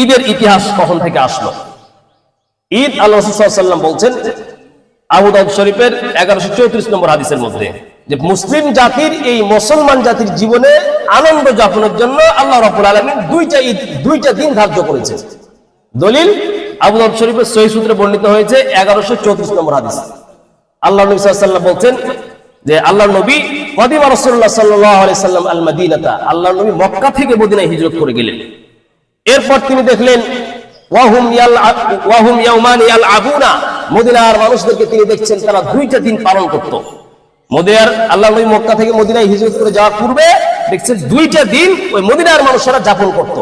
ঈদের ইতিহাস কখন থেকে আসলো? ঈদ আল্লাহ সাল্লাম বলছেন আবুদাউদ শরীফের এগারোশো চৌত্রিশ নম্বর হাদিসের মধ্যে যে মুসলিম জাতির এই মুসলমান জাতির জীবনে আনন্দ যাপনের জন্য আল্লাহ রাব্বুল আলামিন দুইটা ঈদ, দুইটা দিন ধার্য করেছে দলিল আবুদাউদ শরীফের সহি সূত্রে বর্ণিত হয়েছে এগারোশো চৌত্রিশ নম্বর হাদিস। আল্লাহ নবী সাল্লাম বলছেন যে আল্লাহ নবী কদিমা রসুল্লাহ সাল্লাহ সাল্লাম আল মাদিনাতা আল্লাহ নবী মক্কা থেকে মদিনায় হিজরত করে গেলেন। এরপর তিনি দেখলেন, ওয়াহুম ইয়াল ইয়াল আবুনা। মদিনার মানুষদেরকে তিনি দেখছেন, তারা দুইটা দিন পালন করত। মদিনার আল্লাহ নবী মক্কা থেকে মদিনায় হিজরত করে যাওয়ার পূর্বে দেখছেন দুইটা দিন ওই মদিনার মানুষেরা যাপন করত।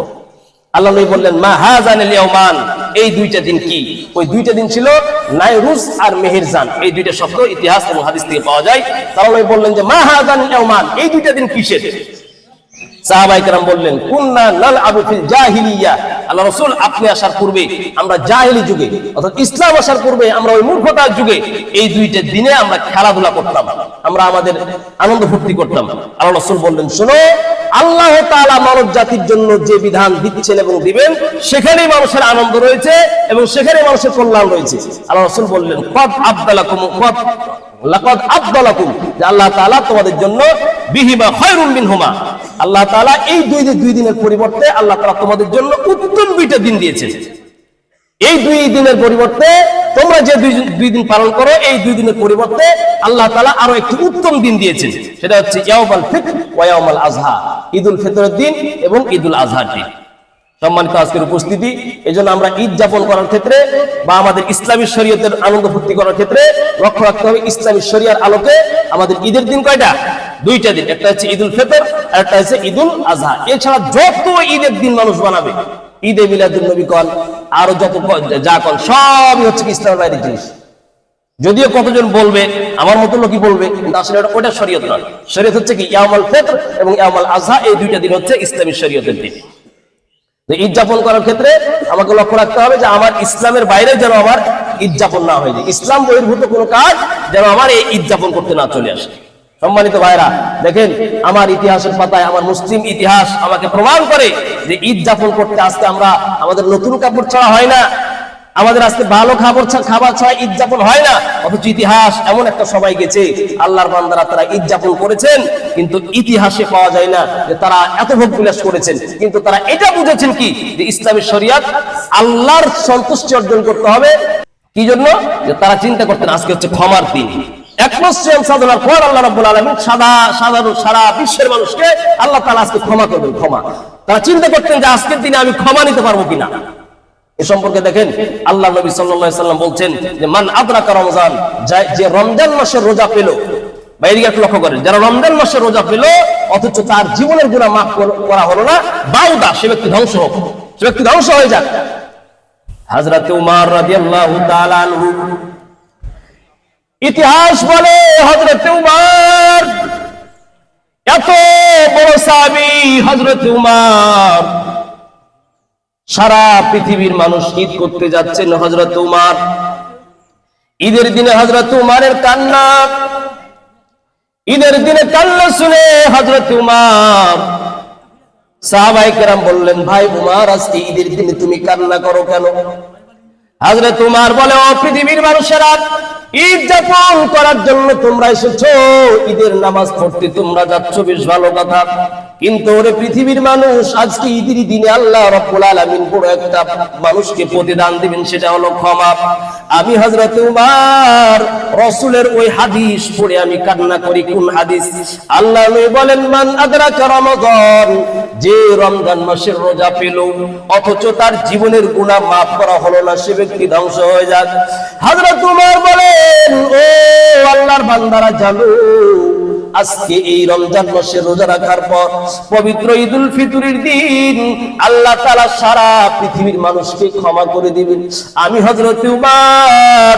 আল্লাহ নবী বললেন, মা হাজান ইয়াউমান? এই দুইটা দিন কি? ওই দুইটা দিন ছিল নাইরুস আর মেহেরজান। এই দুইটা শব্দ ইতিহাস এবং হাদিস থেকে পাওয়া যায়। তারা নবী বললেন যে, মা হাজান ইয়াউমান? এই দুইটা দিন কিসের? বললেন, কুন্না আবু ফিল জাহিলিয়া। আল্লাহ আপনি আসার পূর্বে আমরা যুগে, অর্থাৎ ইসলাম আসার পূর্বে আমরা ওই মূর্খতার যুগে এই দুইটা দিনে আমরা খেলাধুলা করতাম, আমরা আমাদের আনন্দ করতাম। আল্লাহ বললেন আল্লাহ তাআলা মানব জাতির জন্য যে বিধান দিচ্ছেন এবং দিবেন, সেখানেই মানুষের আনন্দ রয়েছে এবং সেখানে মানুষের কল্যাণ রয়েছে। আল্লাহ রাসূল বললেন, কদ আবদালাকুম যে আল্লাহ তাআলা তোমাদের জন্য বিহিমা মিনহুমা। আল্লাহ তালা এই দুই দুই দিনের পরিবর্তে আল্লাহ তালা তোমাদের জন্য উত্তম দুইটা দিন দিয়েছে এই দুই দিনের পরিবর্তে তোমরা যে দুই দিন পালন করো, এই দুই দিনের পরিবর্তে আল্লাহ তালা আরও একটি উত্তম দিন দিয়েছেন। সেটা হচ্ছে ইয়াউমাল ফিতর ওয়া ইয়াউমাল আজহা ঈদুল ফিতরের দিন এবং ঈদুল আজহার দিন। সম্মানিত আজকের উপস্থিতি এই জন্য আমরা ঈদ যাপন করার ক্ষেত্রে বা আমাদের ইসলামী শরীয়তের আনন্দ ফুর্তি করার ক্ষেত্রে লক্ষ্য রাখতে হবে, ইসলামী শরিয়ার আলোকে আমাদের ঈদের দিন কয়টা? দুইটা দিন, একটা হচ্ছে ঈদুল ফিতর আর একটা হচ্ছে ঈদুল আজহা এছাড়া যত ঈদের দিন মানুষ বানাবে, ঈদে মিলাদুল নবী কন, আরও যত যা কন, সবই হচ্ছে ইসলামের বাইরের জিনিস। যদিও কতজন বলবে, আমার মতো লোকই বলবে, কিন্তু আসলে ওটা শরীয়ত নয়। শরীয়ত হচ্ছে কি ইয়ামাল ফিতর এবং ইয়ামাল আজহা এই দুইটা দিন হচ্ছে ইসলামী শরীয়তের দিন। ঈদ যাপন করার ক্ষেত্রে আমাকে লক্ষ্য রাখতে হবে যে আমার ইসলামের বাইরে যেন আমার ঈদ যাপন না হয়ে। যায় ইসলাম বহির্ভূত কোনো কাজ যেন আমার এই ঈদ যাপন করতে না চলে আসে। সম্মানিত ভাইরা, দেখেন, আমার ইতিহাসের পাতায় আমার মুসলিম ইতিহাস আমাকে প্রমাণ করে যে ঈদ যাপন করতে আজকে আমরা আমাদের নতুন কাপড় ছাড়া হয় না। আমাদের আজকে ভালো খাবার খাবার ছাড়া ঈদ যাপন হয় না। অথচ ইতিহাস এমন একটা সবাই গেছে, আল্লাহর বান্দারা তারা ঈদ যাপন করেছেন, কিন্তু ইতিহাসে পাওয়া যায় না যে তারা এত ভোগ বিলাস করেছেন। কিন্তু তারা এটা বুঝেছেন কি? যে ইসলামী শরিয়াত আল্লাহর সন্তুষ্টি অর্জন করতে হবে। কি জন্য? যে তারা চিন্তা করতেন, আজকে হচ্ছে ক্ষমার দিন। সারা বিশ্বের মানুষকে ক্ষমা তারা যে আমি ক্ষমা নিতে পারব কিনা। সম্পর্কে সাল্লাম বলছেন যে, মান আদরাকা রমজান যে রমজান মাসের রোজা পেল। বা এদিকে একটু লক্ষ্য করেন, যারা রমজান মাসের রোজা পেল, অথচ তার জীবনের গুণা মাফ কর- হলো না, বাউদা, সে ব্যক্তি ধ্বংস হোক। সে ব্যক্তি ধ্বংস হয়ে যাক। হাজরাতে উমার ইতিহাস বলে হযরতে উমার। এত বড় সাহাবী হযরতে উমার। সারা পৃথিবীর মানুষ ঈদ করতে যাচ্ছেন হজরত উমার। ঈদের দিনে হজরত উমারের কান্না। ঈদের দিনে কান্না শুনে হজরত উমার। সাহাবাই কেরাম বললেন, ভাই উমার, আজকে ঈদের দিনে তুমি কান্না করো কেন? হজরত উমার বলে, ও পৃথিবীর মানুষেরা ঈদ যাপন করার জন্য তোমরা এসেছ। ঈদের নামাজ পড়তে তোমরা যাচ্ছ বেশ ভালো কথা। কিন্তু ওরে পৃথিবীর মানুষ, আজকে ঈদের দিনে আল্লাহ রব্বুল আলামিন বড় একটা মানুষকে প্রতিদান দিবেন, সেটা হলো ক্ষমা। আমি হযরত উমার, রাসূলের ওই হাদিস পড়ে আমি কান্না করি, কোন হাদিস? আল্লাহ বলেন, মান আদরাকা রমাদান যে রমজান মাসের রোজা পেল, অথচ তার জীবনের গুনাহ মাফ করা হলো না, সে ব্যক্তি ধ্বংস হয়ে যাক। হযরত উমর বলেন, ও আল্লাহর বান্দারা জানো আজকে এই রমজান মাসে রোজা রাখার পর পবিত্র ঈদুল ফিতরের দিন আল্লাহ তাআলা সারা পৃথিবীর মানুষকে ক্ষমা করে দিবেন। আমি হযরত উমর,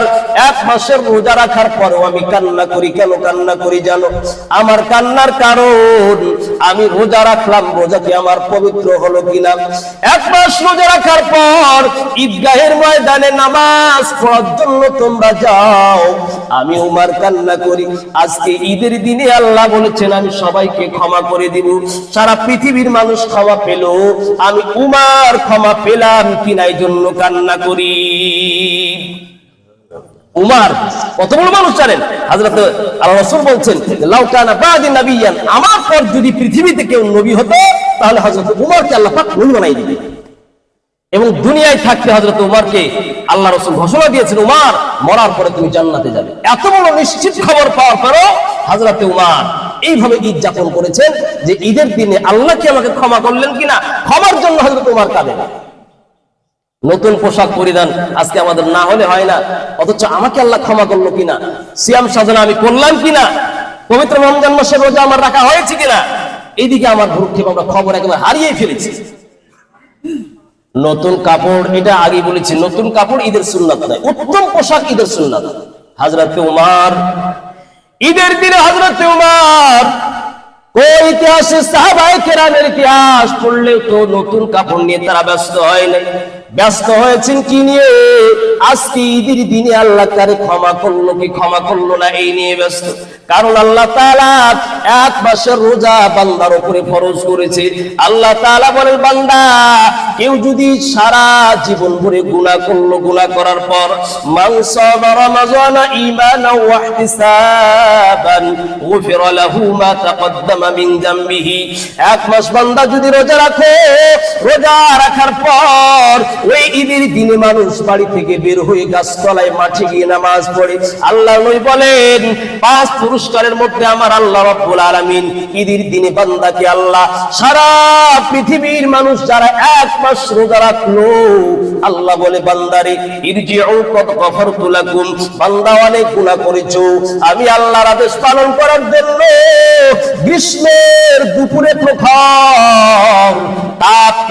এক মাসের রোজা রাখার পরও আমি কান্না করি, কেন কান্না করি জানো? আমার কান্নার কারণ, আমি রোজা রাখলাম, রোজা কি আমার পবিত্র হলো কিনা? এক মাস রোজা রাখার পর ঈদগাহের ময়দানে নামাজ পড়ার জন্য তোমরা যাও আমি উমার কান্না করি। আজকে ঈদের দিনে আল্লাহ বলেছেন, আমি সবাইকে ক্ষমা করে দিব। সারা পৃথিবীর মানুষ ক্ষমা পেল। আমি উমার ক্ষমা পেলাম কিনা এই জন্য কান্না করি। উমার, কত বড় মানুষ জানেন? হাজরত আল্লাহ রাসূল বলছেন, লাউ কানা বাদি নাবিয়ান আমার পর যদি পৃথিবীতে কেউ নবী হতো, তাহলে হযরত উমরকে আল্লাহ পাক নবী বানাই দিবে এবং দুনিয়ায় থাকতে হযরত উমরকে আল্লাহ রাসূল ঘোষণা দিয়েছেন, উমার মরার পরে তুমি জান্নাতে যাবে। এত বড় নিশ্চিত খবর পাওয়ার পরও হযরত উমার এইভাবে ঈদ যাপন করেছেন যে ঈদের দিনে আল্লাহ কি আমাকে ক্ষমা করলেন কিনা? ক্ষমার জন্য হযরত উমার কাঁদেন। নতুন পোশাক পরিধান আজকে আমাদের না হলে হয় না। অথচ আমাকে আল্লাহ ক্ষমা করল কিনা? সিয়াম সাধনা আমি করলাম কিনা? পবিত্র রমজান মাসের রোজা আমার রাখা হয়েছে কিনা? এইদিকে আমার ভ্রুক্ষেপ আমরা খবর একেবারে হারিয়ে ফেলেছি। নতুন কাপড়, এটা আগে বলেছি, নতুন কাপড় ঈদের সুন্নাত নয়, উত্তম পোশাক ঈদের সুন্নাত। হাজরত উমার, ঈদের দিনে হাজরত উমার ওই ইতিহাসে ইতিহাস তো নতুন কাপড় নিয়ে তারা ব্যস্ত হয় ব্যস্ত হয়েছেন কি নিয়ে? আজকে ঈদের দিনে আল্লাহ তারে ক্ষমা করল কি ক্ষমা করল না, এই নিয়ে ব্যস্ত। কারণ আল্লাহ তাআলা এক মাসের রোজা বান্দার উপরে ফরজ করেছে। আল্লাহ তাআলা বলেন, বান্দা, কেউ যদি সারা জীবন ভরে গুনাহ করল, গুনাহ করার পর মাংস এক মাস বান্দা যদি রোজা রাখে, রোজা রাখার পর ওই ঈদের দিনে মানুষ বাড়ি থেকে বের হয়ে গাছতলায় মাঠে গিয়ে নামাজ পড়ে। আল্লাহ নই বলেন, পাঁচ পুরস্কারের মধ্যে আমার আল্লাহ রব্বুল আলামিন ঈদের দিনে বান্দাকে আল্লাহ সারা পৃথিবীর মানুষ যারা এক মাস রোজা রাখল, আল্লাহ বলে, বান্দারে, ইরজিউ কদ গফরতু লাকুম। বান্দা অনেক গুনাহ করেছ, আমি আল্লাহর আদেশ পালন করার জন্য গ্রীষ্মের দুপুরে প্রখর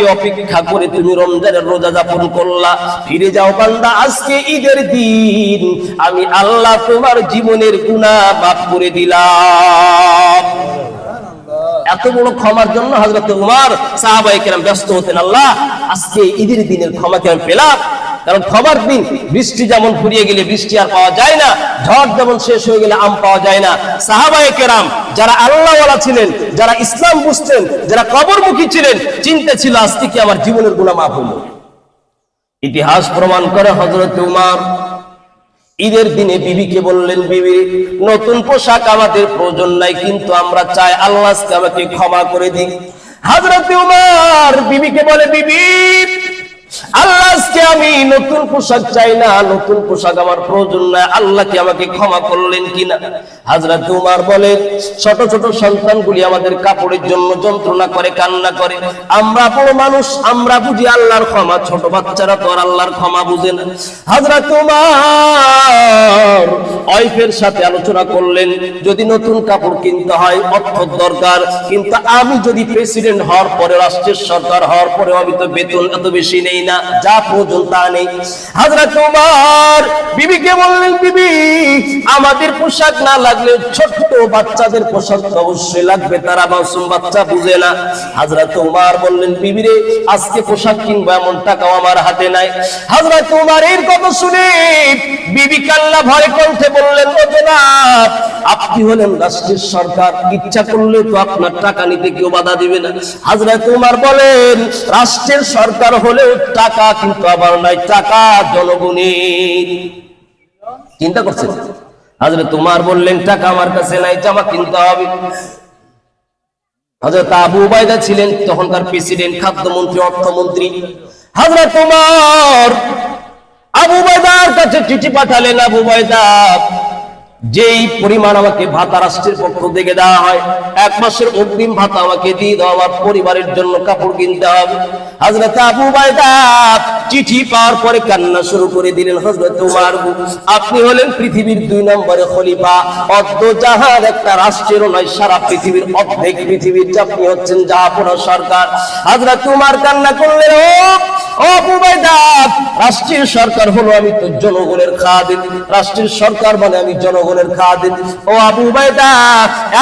তাপকে অপেক্ষা করে তুমি রমজানের রোজা যাপন করলা। ফিরে যাও বান্দা, আজকে ঈদের দিন। আমি আল্লাহ তোমার জীবনের গুণা মাফ করে দিলাম। এত বড় ক্ষমার জন্য হজরত উমার সাহাবাই কেরাম ব্যস্ত হতেন, আল্লাহ, আজকে ঈদের দিনের ক্ষমাকে আমি পেলাম? কারণ ক্ষমার দিন বৃষ্টি যেমন ফুরিয়ে গেলে বৃষ্টি আর পাওয়া যায় না, ঝড় যেমন শেষ হয়ে গেলে আম পাওয়া যায় না। সাহাবাই কেরাম যারা আল্লাহওয়ালা ছিলেন, যারা ইসলাম বুঝতেন, যারা কবরমুখী ছিলেন, চিন্তা ছিল, আজকে কি আমার জীবনের গুণা মাফ হলো? ইতিহাস প্রমাণ করে হজরত উমার। ঈদের দিনে বিবিকে বললেন, বিবি, নতুন পোশাক আমাদের প্রয়োজন নাই, কিন্তু আমরা চাই আল্লাহ আমাকে ক্ষমা করে দিন হাজরত উমার বিবিকে বলে, বিবি আল্লাহ আমি নতুন পোশাক চাই না, নতুন পোশাক আমার প্রয়োজন আল্লাহ কি আমাকে ক্ষমা করলেন কিনা? বলে ছোট ছোট সন্তানগুলি আমাদের কাপড়ের জন্য যন্ত্রণা করে, কান্না করে। আমরা বড় মানুষ, আমরা বুঝি আল্লাহর ক্ষমা, ছোট বাচ্চারা তো আর আল্লাহর ক্ষমা বুঝে না। সাথে আলোচনা করলেন, যদি নতুন কাপড় কিনতে হয়, অর্থ দরকার। কিন্তু আমি যদি প্রেসিডেন্ট হওয়ার পরে, রাষ্ট্রের সরকার হওয়ার পরে আমি তো বেতন এত বেশি নেই। না, যা নেই। বিবিকে বললেন, বিবি, আমাদের পোশাক না লাগলে ছোট্ট বাচ্চাদের পোশাক অবশ্যই লাগবে, তারা মাসুম বাচ্চা বুঝে না। হাজরত উমার বললেন, বিবি রে, আজকে পোশাক কিনবো, এমন টাকাও আমার হাতে নাই। হাজরত উমার এর কথা শুনে বিবি কাল্লা কণ্ঠে বললেন জনাব, আপনি হলেন রাষ্ট্রের সরকার, ইচ্ছা করলে তো আপনার টাকা নিতে কেউ বাধা দিবে না। হাজরত উমার বলেন, রাষ্ট্রের সরকার হলেও টাকা কিন্তু আবার নাই, টাকা জনগণের। চিন্তা করছেন? হাজরত তোমার বললেন, টাকা আমার কাছে নাই, জামা কিনতে হবে। আবু উবায়দা ছিলেন তখনকার প্রেসিডেন্ট, খাদ্যমন্ত্রী, অর্থমন্ত্রী। তোমার আবু কাছে চিঠি পাঠালেন আবু উবায়দা। যেই পরিমাণ আমাকে ভাতা রাষ্ট্রের পক্ষ থেকে দেওয়া হয়, এক মাসের অগ্রিম ভাতা আমাকে দিয়ে দাও আমার পরিবারের জন্য কাপড় কিনতে হবে। হজরত আবু বাইদা চিঠি পাওয়ার পরে কান্না শুরু করে দিলেন হজরত উমার আপনি হলেন পৃথিবীর দুই নম্বরে খলিফা। অর্ধ জাহার একটা রাষ্ট্রেরও নয়, সারা পৃথিবীর অর্ধেক পৃথিবীর আপনি হচ্ছেন জাহাপুরা সরকার। হজরত উমার কান্না করলেন ও রাষ্ট্রীয় সরকার হলো আমি তো জনগণের খাদিম। রাষ্ট্রীয় সরকার মানে আমি জনগণের খাদিম। ও আবু উবাইদা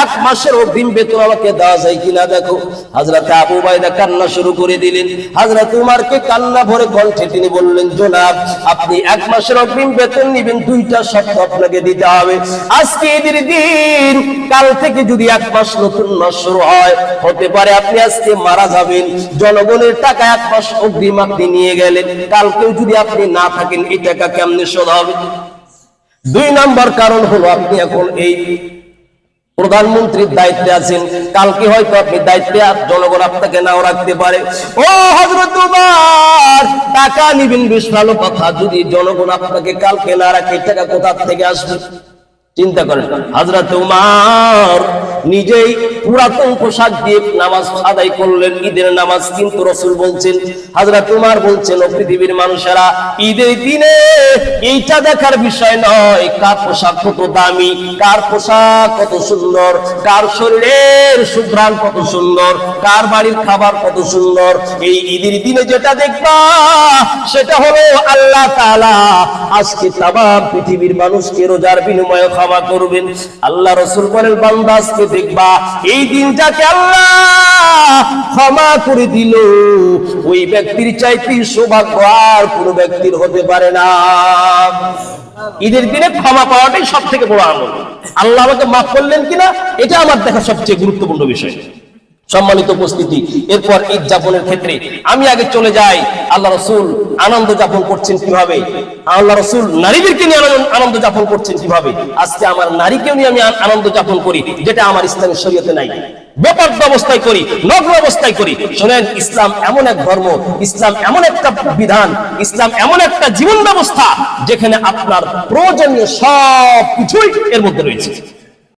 এক মাসের অগ্রিম বেতন আমাকে দেওয়া যায় কিনা দেখো। হাজরাতে আবু উবাইদা কান্না শুরু করে দিলেন। হাজরাত উমারকে কান্না ভরে কণ্ঠে তিনি বললেন, জনাব, আপনি এক মাসের অগ্রিম বেতন নিবেন, দুইটা সপ্তাহ আপনাকে দিতে হবে। আজকে ঈদের দিন, কাল থেকে যদি এক মাস নতুন মাস শুরু হয়, হতে পারে আপনি আজকে মারা যাবেন। জনগণের টাকা এক মাস অগ্রিম আপনি নিয়ে গেলেন। কালকেও যদি আপনি না থাকেন, এই টাকা কেমনে শোধ হবে? দুই নাম্বার কারণ হলো, আপনি এখন এই প্রধানমন্ত্রীর দায়িত্বে আছেন। কালকে হয়তো আপনি দায়িত্বে জনগণ আপনাকে নাও রাখতে পারে। ও হজরত টাকা নিবেন বেশ ভালো কথা। যদি জনগণ আপনাকে কালকে না রাখে টাকা কোথা থেকে আসবে? চিন্তা করেন। হাজরত উমার নিজেই পুরাতন পোশাক দিয়ে নামাজ আদায় করলেন, ঈদের নামাজ কিন্তু রসুল বলছেন, হাজরত উমার বলছেন, ও পৃথিবীর মানুষেরা, ঈদের দিনে এইটা দেখার বিষয় নয়, কার পোশাক কত দামি, কার পোশাক কত সুন্দর, কার শরীরের সুঘ্রাণ কত সুন্দর, কার বাড়ির খাবার কত সুন্দর। এই ঈদের দিনে যেটা দেখবা, সেটা হলো আল্লাহ তাআলা আজকে তামাম পৃথিবীর মানুষকে রোজার বিনিময়ে ক্ষমা করবেন। আল্লাহ রসুল বলেন বান্দাসকে দেখবা, এই দিনটাকে আল্লাহ ক্ষমা করে দিল। ওই ব্যক্তির চাইতে সৌভাগ্য আর কোনো ব্যক্তির হতে পারে না। ঈদের দিনে ক্ষমা পাওয়াটাই সব থেকে বড় আনন্দ আল্লাহ আমাকে মাফ করলেন কিনা, এটা আমার দেখা সবচেয়ে গুরুত্বপূর্ণ বিষয়। সম্মানিত উপস্থিতি। এরপর ঈদ যাপনের ক্ষেত্রে আমি আগে চলে যাই। আল্লাহ রসুল আনন্দ যাপন করছেন কীভাবে? আল্লাহ রসুল নারীদেরকে নিয়ে আনন্দ- যাপন করছেন কীভাবে? আজকে আমার নারীকেও নিয়ে আমি আনন্দ যাপন করি, যেটা আমার ইসলামের শরীয়তে নাই। বেপর্দ অবস্থায় করি, নগ্ন অবস্থায় করি। শোনেন, ইসলাম এমন এক ধর্ম, ইসলাম এমন একটা বিধান, ইসলাম এমন একটা জীবন ব্যবস্থা, যেখানে আপনার প্রয়োজনীয় সব কিছুই এর মধ্যে রয়েছে।